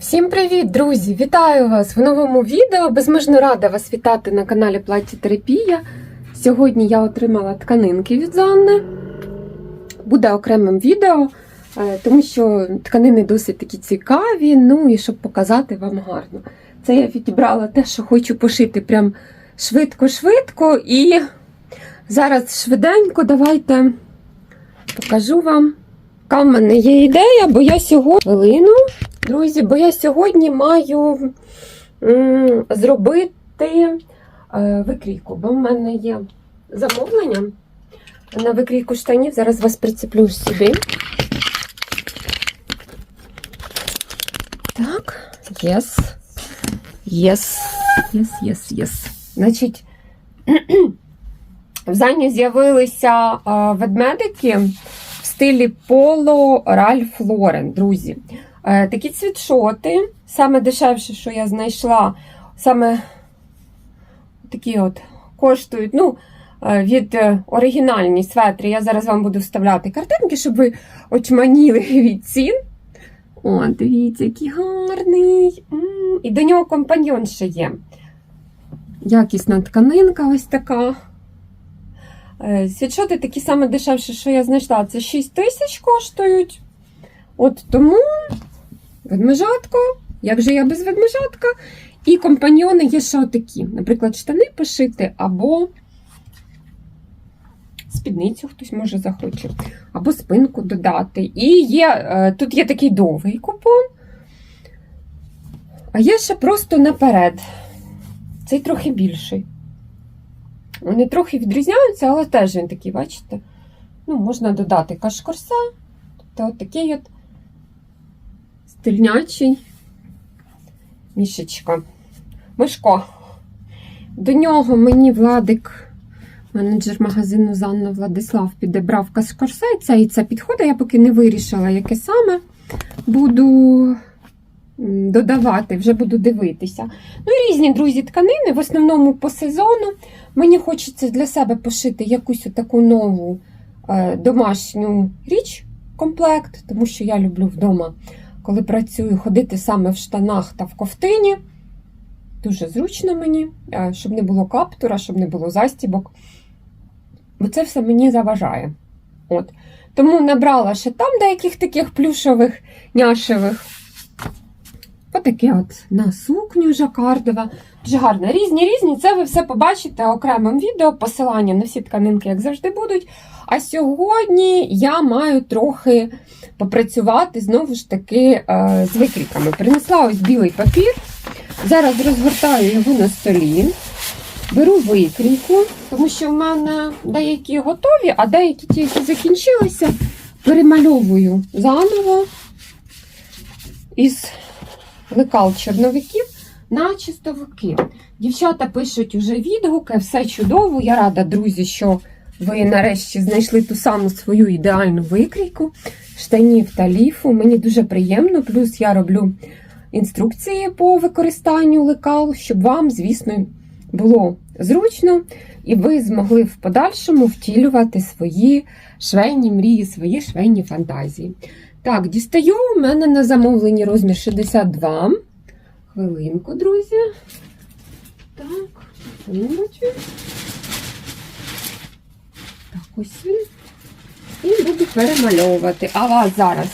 Всім привіт, друзі! Вітаю вас в новому відео. Безмежно рада вас вітати на каналі Платі Терапія. Сьогодні я отримала тканинки від Занни. Буде окремим відео, е, тому що тканини досить такі цікаві, ну і щоб показати вам гарно. Це я відібрала те, що хочу пошити прям швидко-швидко. І зараз швиденько давайте покажу вам. Яка в мене є ідея, бо я сьогодні хвилину. Друзі, бо я сьогодні маю зробити е, викрійку, бо в мене є замовлення на викрійку штанів. Зараз вас прицеплю сюди. Так, єс. Єс. Єс, єс, єс. Значить, в Зані з'явилися е, ведмедики в стилі Поло Ральф Лорен, друзі. Е, Такі цвітшоти, саме дешевше, що я знайшла, саме такі от коштують. Ну, е, від е, оригінальні светри. Я зараз вам буду вставляти картинки, щоб ви очманіли від цін. О, дивіться, який гарний. І до нього компаньйон ще є. Якісна тканинка ось така. Світшоти такі саме дешевші, що я знайшла. Це 6 тисяч коштують. От тому ведмежатко, як же я без ведмежатка? І компаньйони є ще отакі. Наприклад, штани пошити, або спідницю хтось може захоче, або спинку додати. І є, е, тут є такий довгий купон, а є ще просто наперед. Цей трохи більший. Вони трохи відрізняються, але теж він такий, бачите? Ну, можна додати кашкорса. Тобто от такий от стильнячий мішечка. Мишко. До нього мені Владик, менеджер магазину Занна Владислав, підібрав кашкорса. І це підходить. Я поки не вирішила, яке саме буду додавати, вже буду дивитися. Ну різні, друзі, тканини, в основному по сезону. Мені хочеться для себе пошити якусь таку нову е, домашню річ, комплект, тому що я люблю вдома, коли працюю, ходити саме в штанах та в ковтині. Дуже зручно мені, е, щоб не було каптура, щоб не було застібок. Бо це все мені заважає. От. Тому набрала ще там деяких таких плюшових, няшевих. Отаке от на сукню жакардова. Дуже гарно. Різні різні. Це ви все побачите окремим відео. Посилання на всі тканинки, як завжди, будуть. А сьогодні я маю трохи попрацювати знову ж таки е, з викріками. Принесла ось білий папір. Зараз розгортаю його на столі. Беру викрійку, тому що в мене деякі готові, а деякі ті, які закінчилися, перемальовую заново із лекал чорновиків на чистовики. Дівчата пишуть уже відгуки, все чудово. Я рада, друзі, що ви нарешті знайшли ту саму свою ідеальну викрійку штанів та ліфу. Мені дуже приємно. Плюс я роблю інструкції по використанню лекал, щоб вам, звісно, було зручно, і ви змогли в подальшому втілювати свої швейні мрії, свої швейні фантазії. Так, дістаю у мене на замовленні розмір 62. Хвилинку, друзі. Так, секундочку. Так, ось він. І буду перемальовувати. А вас зараз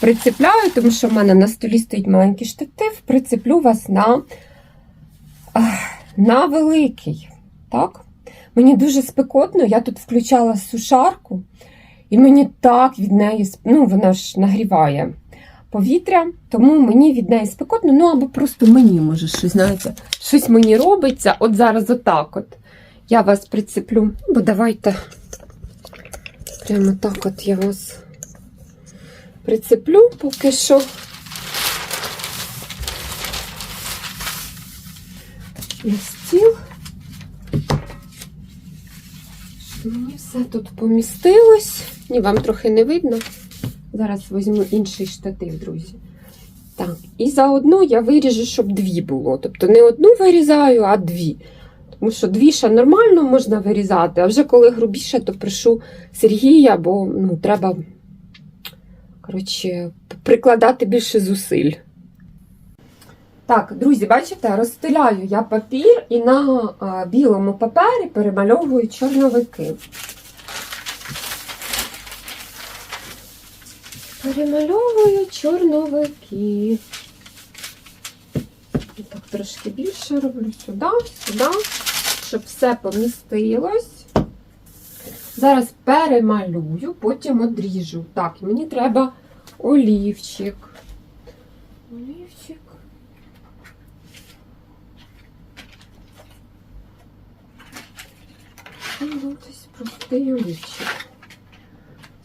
прицепляю, тому що в мене на столі стоїть маленький штатив, прицеплю вас на, на великий. Так? Мені дуже спекотно, я тут включала сушарку, і мені так від неї, ну, вона ж нагріває повітря, тому мені від неї спекотно, ну або просто мені може щось, знаєте, щось мені робиться. От зараз отак от. Я вас прицеплю, бо давайте прямо так от я вас прицеплю поки що. На стіл. Щоб Мені все тут помістилось. Ні, вам трохи не видно. Зараз візьму інший штатив, друзі. Так, і заодно я виріжу, щоб дві було. Тобто не одну вирізаю, а дві. Тому що дві ще нормально можна вирізати, а вже коли грубіше, то прошу Сергія, бо ну, треба коротше, прикладати більше зусиль. Так, друзі, бачите, розстеляю я папір і на а, білому папері перемальовую чорновики. Перемальовую чорновики. І Так, трошки більше роблю сюди, сюди, щоб все помістилось. Зараз перемалюю, потім одріжу. Так, мені треба олівчик. Олівчик. Десь простий олівчик.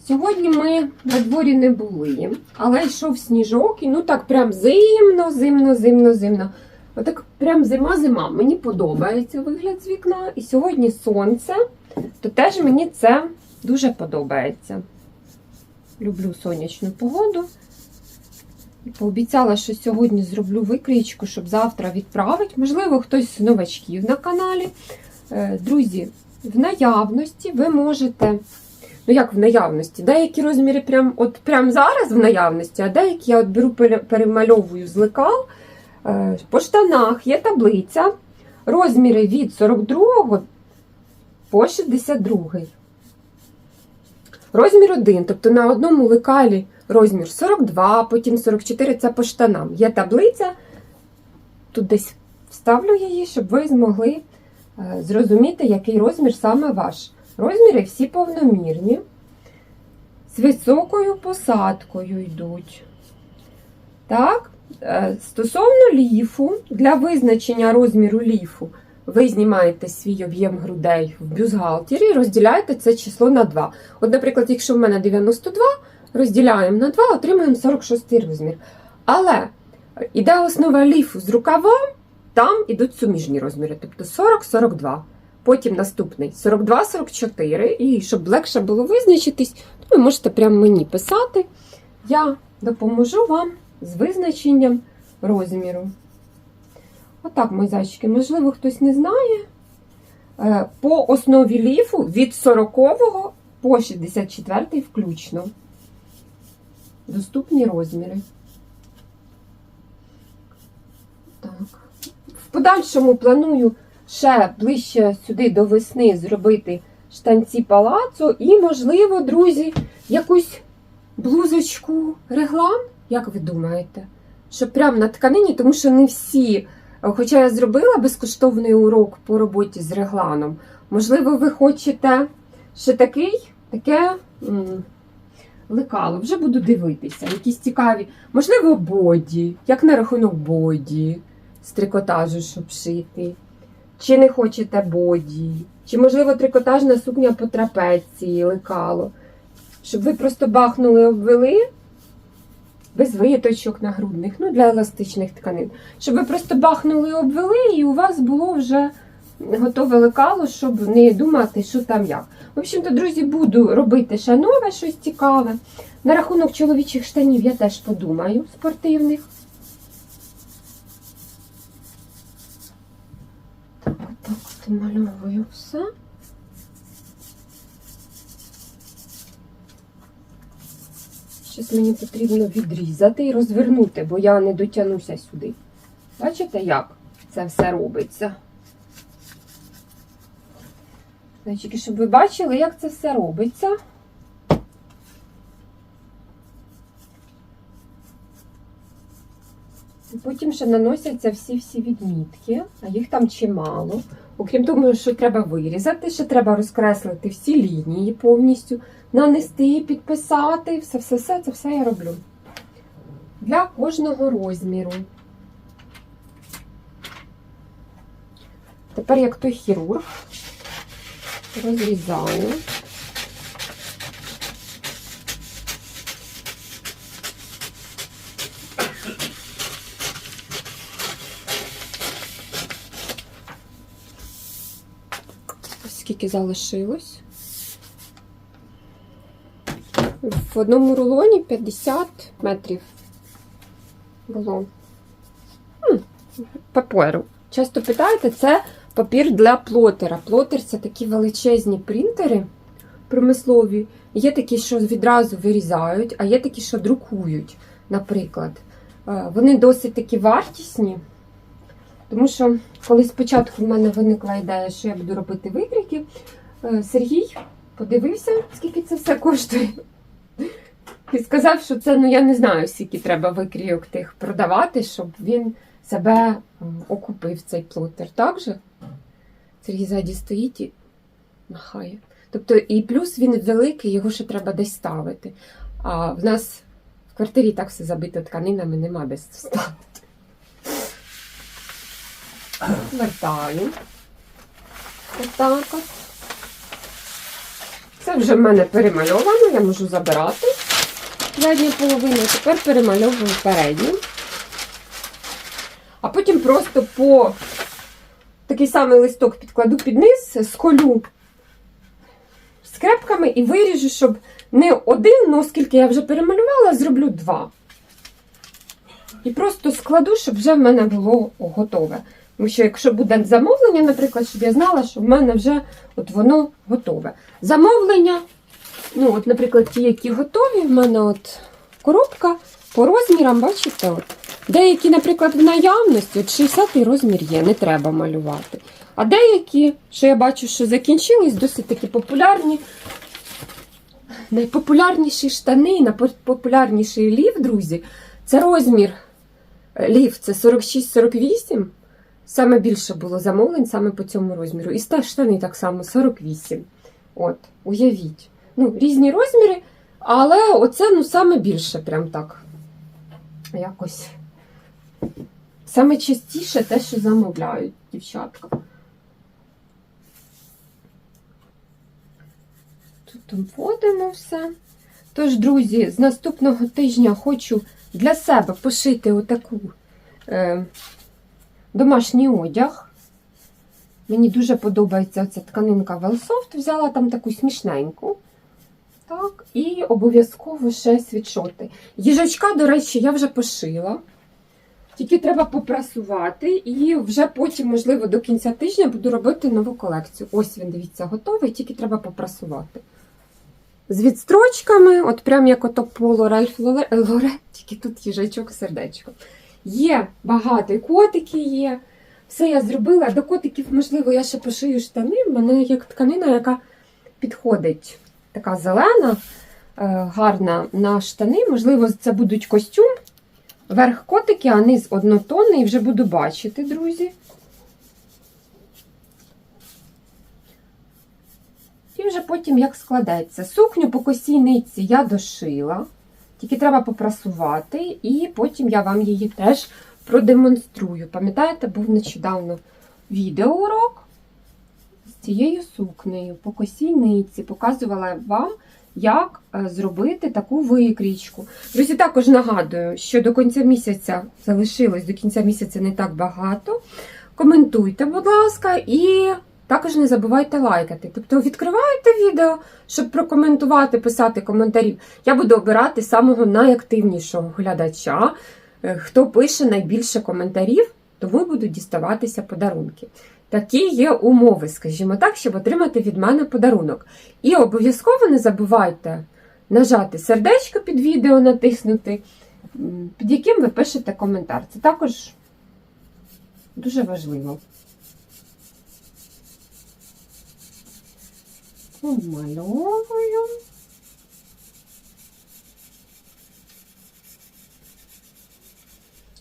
Сьогодні ми на дворі не були, але йшов сніжок, і ну так прям зимно, зимно, зимно, зимно. Отак прям зима-зима. Мені подобається вигляд з вікна. І сьогодні сонце, то теж мені це дуже подобається. Люблю сонячну погоду. Пообіцяла, що сьогодні зроблю викричку, щоб завтра відправити. Можливо, хтось з новачків на каналі. Е, Друзі, в наявності ви можете. Ну, як в наявності? Деякі розміри прям, от прям зараз в наявності, а деякі я от беру перемальовую з лекал. Е, По штанах є таблиця. Розміри від 42 по 62. Розмір 1, тобто на одному лекалі розмір 42, потім 44 це по штанам. Є таблиця, тут десь вставлю її, щоб ви змогли зрозуміти, який розмір саме ваш. Розміри всі повномірні, з високою посадкою йдуть. Так, е, стосовно ліфу, для визначення розміру ліфу, ви знімаєте свій об'єм грудей в бюстгальтері і розділяєте це число на 2. От, наприклад, якщо в мене 92, розділяємо на 2, отримуємо 46 розмір. Але іде основа ліфу з рукавом, там ідуть суміжні розміри, тобто 40-42. Потім наступний 42-44. І щоб легше було визначитись, то ви можете прямо мені писати. Я допоможу вам з визначенням розміру. Отак, мої зайчики, можливо, хтось не знає. Е, По основі ліфу від 40 по 64 включно. Доступні розміри. Так. Подальшому планую ще ближче сюди до весни зробити штанці палацу і, можливо, друзі, якусь блузочку реглан, як ви думаєте? Що прямо на тканині, тому що не всі. Хоча я зробила безкоштовний урок по роботі з регланом, можливо, ви хочете ще такий, таке лекало. Вже буду дивитися. Якісь цікаві, можливо, боді, як на рахунок боді з трикотажу, щоб шити. Чи не хочете боді, чи, можливо, трикотажна сукня по трапеції, лекало. Щоб ви просто бахнули, обвели без виточок нагрудних, ну для еластичних тканин. Щоб ви просто бахнули, обвели, і у вас було вже готове лекало, щоб не думати, що там як. В общем-то, друзі, буду робити ще нове щось цікаве. На рахунок чоловічих штанів я теж подумаю спортивних. Так, отак все. Щось мені потрібно відрізати і розвернути, бо я не дотягнуся сюди. Бачите, як це все робиться? Значить, щоб ви бачили, як це все робиться. І Потім ще наносяться всі-всі відмітки, а їх там чимало. Окрім того, що треба вирізати, ще треба розкреслити всі лінії повністю, нанести, підписати. Все, все, все, це все я роблю. Для кожного розміру. Тепер, як той хірург, розрізаю. Ось Скільки залишилось? В одному рулоні 50 метрів було. Паперу. Часто питаєте, це папір для плотера. Плотер це такі величезні принтери промислові. Є такі, що відразу вирізають, а є такі, що друкують, наприклад. Е, Вони досить такі вартісні. Тому що, коли спочатку в мене виникла ідея, що я буду робити викрійки, е, Сергій подивився, скільки це все коштує. І сказав, що це, ну я не знаю, скільки треба викрійок тих продавати, щоб він себе окупив цей плотер. Так же? Сергій ззаді стоїть і махає. Тобто, і плюс він великий, його ще треба десь ставити. А в нас в квартирі так все забито тканинами, нема де ставити. Вертаю. Отак от. Це вже в мене перемальовано, я можу забирати задню половину, тепер перемальовую передню. А потім просто по такий самий листок підкладу під низ, сколю скрепками і виріжу, щоб не один, ну оскільки я вже перемалювала, зроблю два. І просто складу, щоб вже в мене було готове. Тому що якщо буде замовлення, наприклад, щоб я знала, що в мене вже от воно готове. Замовлення, ну, от, наприклад, ті, які готові, в мене от коробка по розмірам, бачите, от. Деякі, наприклад, в наявності, от 60 розмір є, не треба малювати. А деякі, що я бачу, що закінчились, досить таки популярні. Найпопулярніші штани, найпопулярніший лів, друзі, це розмір лів, це 46-48. Саме більше було замовлень саме по цьому розміру. І штани так само 48. От, уявіть. Ну, різні розміри, але оце ну, саме більше, прям так. Якось. Саме частіше те, що замовляють дівчатка. Тут вводимо все. Тож, друзі, з наступного тижня хочу для себе пошити отаку е, домашній одяг. Мені дуже подобається ця тканинка Велсофт. Взяла там таку смішненьку. Так, і обов'язково ще світшоти. Їжачка, до речі, я вже пошила. Тільки треба попрасувати, і вже потім, можливо, до кінця тижня буду робити нову колекцію. Ось він, дивіться, готовий, тільки треба попрасувати. З відстрочками, от прям як ото поло Ральф Лоре, Лоре, тільки тут їжачок сердечко. Є багато, котики є. Все я зробила. До котиків, можливо, я ще пошию штани. В мене як тканина, яка підходить, така зелена, е, гарна на штани. Можливо, це будуть костюм. Верх котики, а низ однотонний, вже буду бачити, друзі. І вже потім як складеться. Сукню по косій нитці я дошила, тільки треба попрасувати, і потім я вам її теж продемонструю. Пам'ятаєте, був нещодавно відеоурок з цією сукнею по косій нитці. Показувала вам, як е, зробити таку викрічку. Друзі, також нагадую, що до кінця місяця залишилось до кінця місяця не так багато. Коментуйте, будь ласка, і також не забувайте лайкати. Тобто відкривайте відео, щоб прокоментувати, писати коментарі. Я буду обирати самого найактивнішого глядача, е, хто пише найбільше коментарів, тому будуть діставатися подарунки. Такі є умови, скажімо так, щоб отримати від мене подарунок. І обов'язково не забувайте нажати сердечко під відео, натиснути, під яким ви пишете коментар. Це також дуже важливо. Помальовую.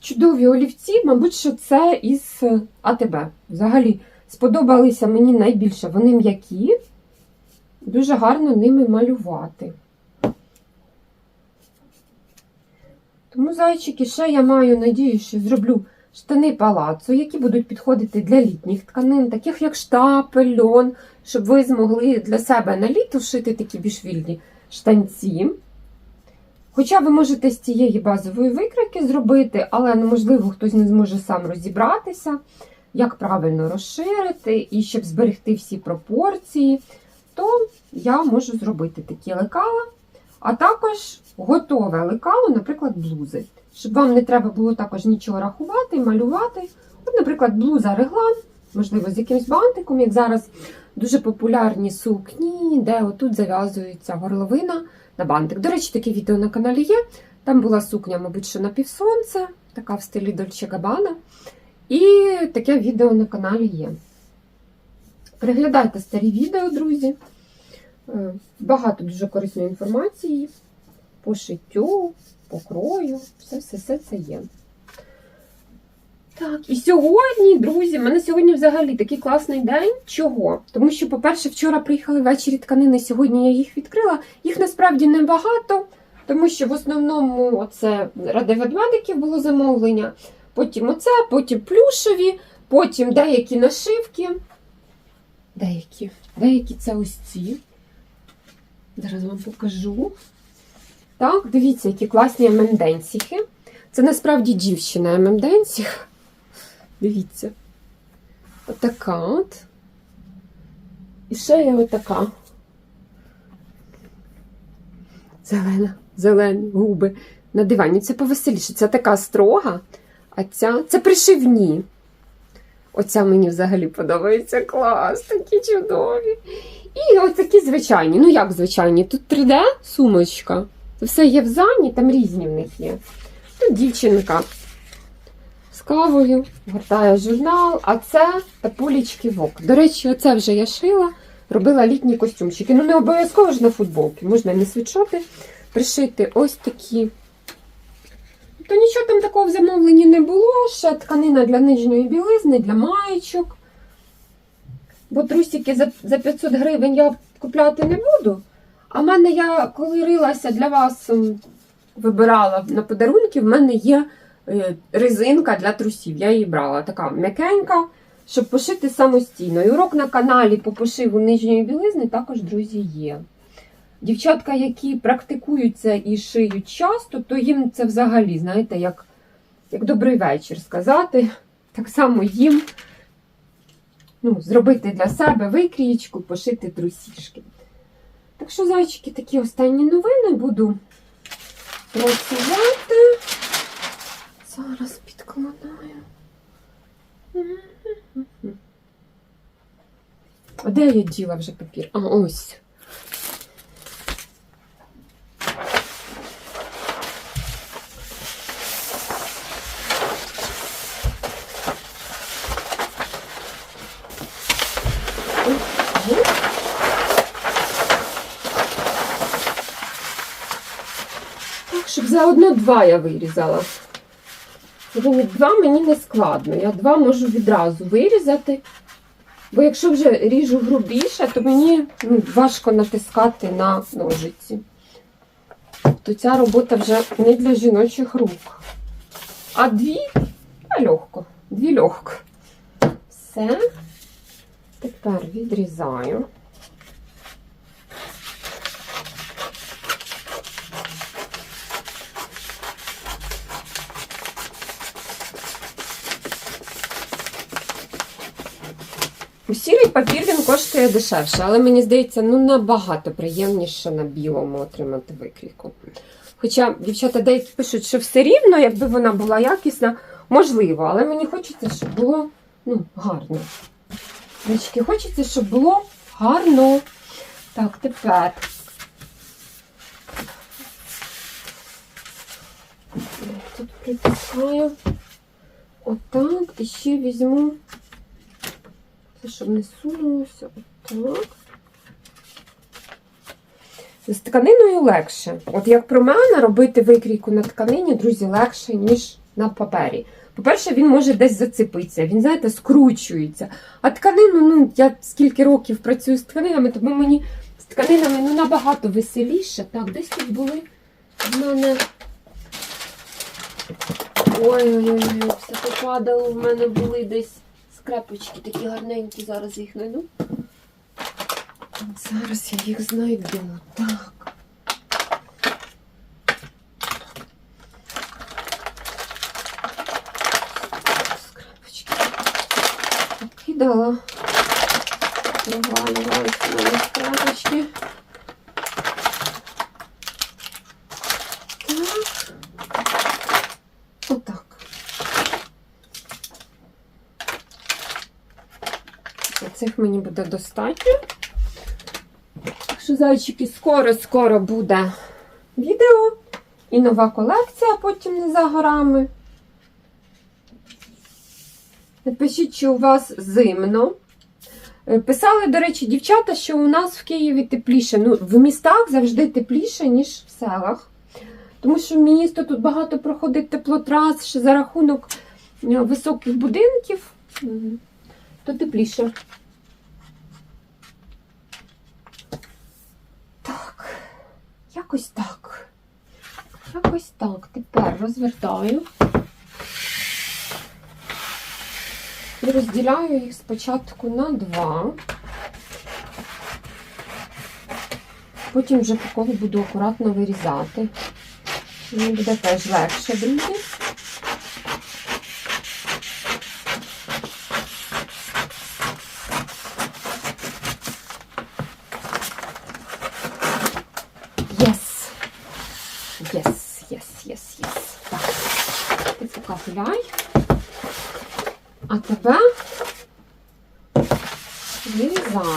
Чудові олівці, мабуть, що це із АТБ. Взагалі сподобалися мені найбільше. Вони м'які, дуже гарно ними малювати. Тому, зайчики, ще я маю надію, що зроблю штани палацу, які будуть підходити для літніх тканин, таких як штапель, льон, щоб ви змогли для себе на літо шити такі більш вільні штанці. Хоча ви можете з цієї базової викрики зробити, але неможливо, хтось не зможе сам розібратися, як правильно розширити і щоб зберегти всі пропорції, то я можу зробити такі лекала, а також готове лекало, наприклад, блузи. Щоб вам не треба було також нічого рахувати, малювати. От, наприклад, блуза реглан, можливо, з якимсь бантиком, як зараз дуже популярні сукні, де отут зав'язується горловина на бантик. До речі, таке відео на каналі є. Там була сукня, мабуть, що на півсонце, така в стилі Дольче Габана. І таке відео на каналі є. Переглядайте старі відео, друзі. Е, Багато дуже корисної інформації по шиттю, по крою, все, все, все це є. Так, і сьогодні, друзі, в мене сьогодні взагалі такий класний день. Чого? Тому що, по-перше, вчора приїхали ввечері тканини, сьогодні я їх відкрила. Їх насправді небагато, тому що в основному оце ради ведмедиків було замовлення. Потім оце, потім плюшеві, потім деякі нашивки. Деякі. Деякі це ось ці. Зараз вам покажу. Так, дивіться, які класні ММДенсіхи. Це насправді дівчина ММДенсіх. Дивіться. Отака от. І ще є отака. Зелена, зелені губи. На дивані. Це повеселіше. Це така строга, а ця це пришивні. Оця мені взагалі подобається клас, такі чудові. І ось такі звичайні. Ну як звичайні? Тут 3D сумочка. Це все є в зані, там різні в них є. Тут дівчинка з кавою, гортає журнал, а це тапулічки вок. До речі, оце вже я шила, робила літні костюмчики. Ну, не обов'язково ж на футболки, можна не світшоти пришити ось такі. То нічого там такого в замовленні не було. Ще тканина для нижньої білизни, для маєчок. Бо трусики за 500 гривень я купляти не буду. А в мене я, коли рилася для вас, вибирала на подарунки, в мене є е, резинка для трусів. Я її брала така м'якенька, щоб пошити самостійно. І урок на каналі по пошиву нижньої білизни також, друзі, є. Дівчатка, які практикуються і шиють часто, то їм це взагалі, знаєте, як, як добрий вечір сказати. Так само їм ну, зробити для себе викрієчку, пошити трусішки. Так що, зайчики, такі останні новини буду працювати. Зараз підкладаю. А де я діла вже папір? А, ось. Так, щоб заодно два я вирізала. Два мені не складно. Я два можу відразу вирізати. Бо якщо вже ріжу грубіше, то мені ну, важко натискати на ножиці. То ця робота вже не для жіночих рук. А дві а легко. Дві легко. Все. Тепер відрізаю. Папір він коштує дешевше, але мені здається, ну набагато приємніше на білому отримати викрійку. Хоча дівчата деякі пишуть, що все рівно, якби вона була якісна, можливо, але мені хочеться, щоб було ну, гарно. Дівчатки, хочеться, щоб було гарно. Так, тепер. Тут притискаю. Отак. І ще візьму. Щоб не сунулося. Отак. З тканиною легше. От як про мене, робити викрійку на тканині, друзі, легше, ніж на папері. По-перше, він може десь зацепитися, він, знаєте, скручується. А тканину, ну, я скільки років працюю з тканинами, тому мені з тканинами ну, набагато веселіше. Так, десь тут були в мене. Ой-ой-ой, все попадало, в мене були десь скрепочки такі гарненькі, зараз їх знайду. Зараз я їх знайду. Так. Скрепочки. Покидала. Давай, давай, давай, скрепочки. Так. Отак. Цих мені буде достатньо. Так що, зайчики, скоро-скоро буде відео і нова колекція потім не за горами. Напишіть, чи у вас зимно. Е, Писали, до речі, дівчата, що у нас в Києві тепліше. Ну, в містах завжди тепліше, ніж в селах. Тому що місто тут багато проходить теплотрас ще за рахунок е, високих будинків, то тепліше. Так, якось так. Якось так. Тепер розвертаю. І розділяю їх спочатку на два. Потім вже по колу буду акуратно вирізати. Мені буде теж легше, друзі. Єс! Єс, єс, єс, єс. Так, ти поки гуляй. А тебе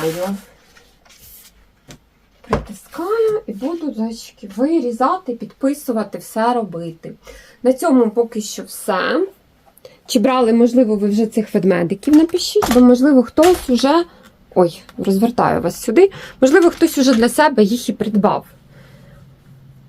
вирізаю. Притискаю і буду зайчики вирізати, підписувати, все робити. На цьому поки що все. Чи брали, можливо, ви вже цих ведмедиків напишіть, бо, можливо, хтось уже. Ой, розвертаю вас сюди. Можливо, хтось уже для себе їх і придбав.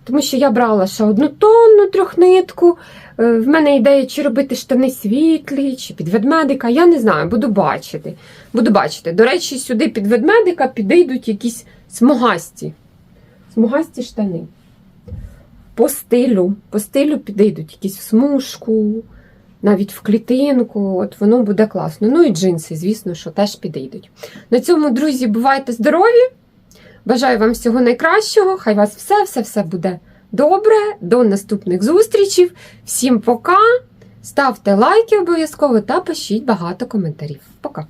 Тому що я брала ще одну тонну трьохнитку. Е, В мене ідея, чи робити штани світлі, чи під ведмедика. Я не знаю, буду бачити. Буду бачити. До речі, сюди під ведмедика підійдуть якісь смугасті. Смугасті штани. По стилю. По стилю підійдуть якісь в смужку, навіть в клітинку. От воно буде класно. Ну і джинси, звісно, що теж підійдуть. На цьому, друзі, бувайте здорові! Бажаю вам всього найкращого. Хай вас все, все, все буде добре. До наступних зустрічей. Всім пока. Ставте лайки обов'язково та пишіть багато коментарів. Пока.